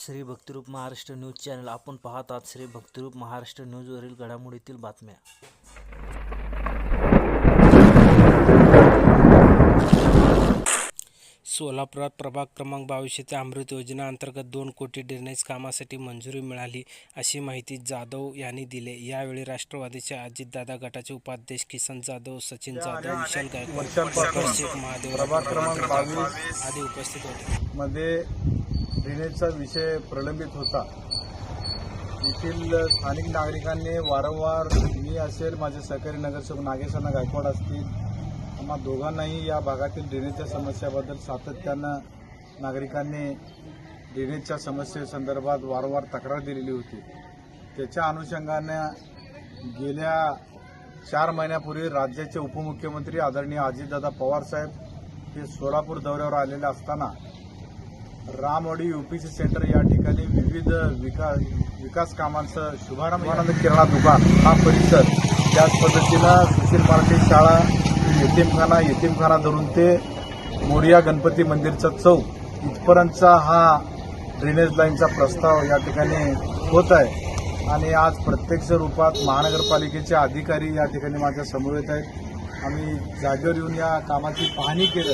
Shri Bhaktirup Maharashtra news channel. आपण पाहत आहात श्री भक्तिरूप महाराष्ट्र न्यूजवरील घडामोडीतील बातम्या. सोलापुरात प्रभाग क्रमांक बावीसशे ते अमृत योजना अंतर्गत दोन कोटी ड्रेनेज कामासाठी मंजुरी मिळाली अशी माहिती जाधव यांनी दिली. यावेळी राष्ट्रवादीचे अजितदादा गटाचे उपाध्यक्ष किसन जाधव सचिन जाधव विशाल गायकवाड महादेव प्रभाग क्रमांक बावीस आदी उपस्थित होते. मध्ये ड्रेनेजचा विषय प्रलंबित होता. येथील स्थानिक नागरिकांनी वारंवार मी असेल माझे सहकारी नगरसेवक नागेशांना गायकवाड असतील आम्हा दोघांनाही या भागातील ड्रेनेजच्या समस्याबद्दल सातत्यानं नागरिकांनी ड्रेनेजच्या समस्येसंदर्भात वारंवार तक्रार दिलेली होती. त्याच्या अनुषंगानं गेल्या चार महिन्यापूर्वी राज्याचे उपमुख्यमंत्री आदरणीय अजितदादा पवार साहेब हे सोलापूर दौऱ्यावर आलेले असताना रामवाडी युपीसी सेंटर या ठिकाणी विविध विकास विकास कामांचं शुभारंभ आनंद म्हणजे किराणा दुकान हा परिसर. त्याच पद्धतीनं सुशील मराठी शाळा यतीमखाना यतीमखाना धरून ते मोरिया गणपती मंदिरचा चौक इथपर्यंतचा हा ड्रेनेज लाईनचा प्रस्ताव या ठिकाणी होत आहे. आणि आज प्रत्यक्ष रूपात महानगरपालिकेचे अधिकारी या ठिकाणी माझ्यासमोर येत आहेत. आम्ही जागेवर येऊन या कामाची पाहणी केलं.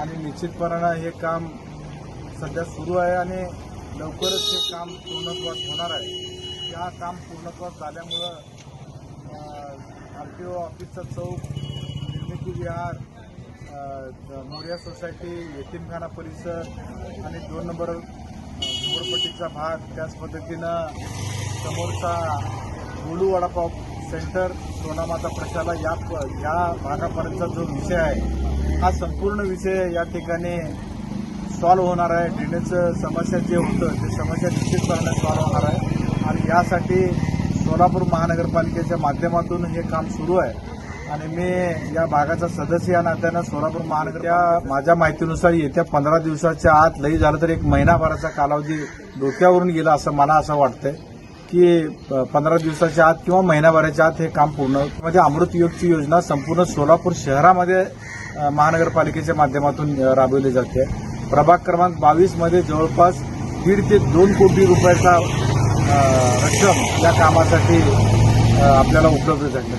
आणि निश्चितपणानं हे काम सध्या सुरू आहे आणि लवकरच हे काम पूर्णत्वास होणार आहे. या काम पूर्णत्वास झाल्यामुळं आर टी ओ ऑफिसचा चौक निर्मिती विहार मोर्या सोसायटी यतीमखाना परिसर आणि दोन नंबर अ, झोपडपट्टीचा भाग त्याच पद्धतीनं समोरचा गोलू वडापाव सेंटर सोनामाता प्रशाला या या भागापर्यंतचा जो विषय आहे हा संपूर्ण विषय या ठिकाणी सॉल्व्ह होणार आहे. ड्रेनेजचं समस्या जे होतं ते समस्या निश्चितपणे सॉल्व्ह होणार आहे. आणि यासाठी सोलापूर महानगरपालिकेच्या माध्यमातून हे काम सुरू आहे. आणि मी या भागाचा सदस्य या नात्यानं सोलापूर महानगर माझ्या माहितीनुसार येत्या पंधरा दिवसाच्या आत लई झालं तर एक महिनाभराचा कालावधी डोक्यावरून गेला असं मला असं वाटतंय की पंधरा दिवसाच्या आत किंवा महिनाभराच्या आत हे काम पूर्ण म्हणजे अमृत योगची योजना संपूर्ण सोलापूर शहरामध्ये महानगरपालिकेच्या माध्यमातून राबवली जाते. प्रभाग क्रमांक बावीसमध्ये जवळपास दीड ते दोन कोटी रुपयाचा रक्कम या कामासाठी आपल्याला उपलब्ध झाली.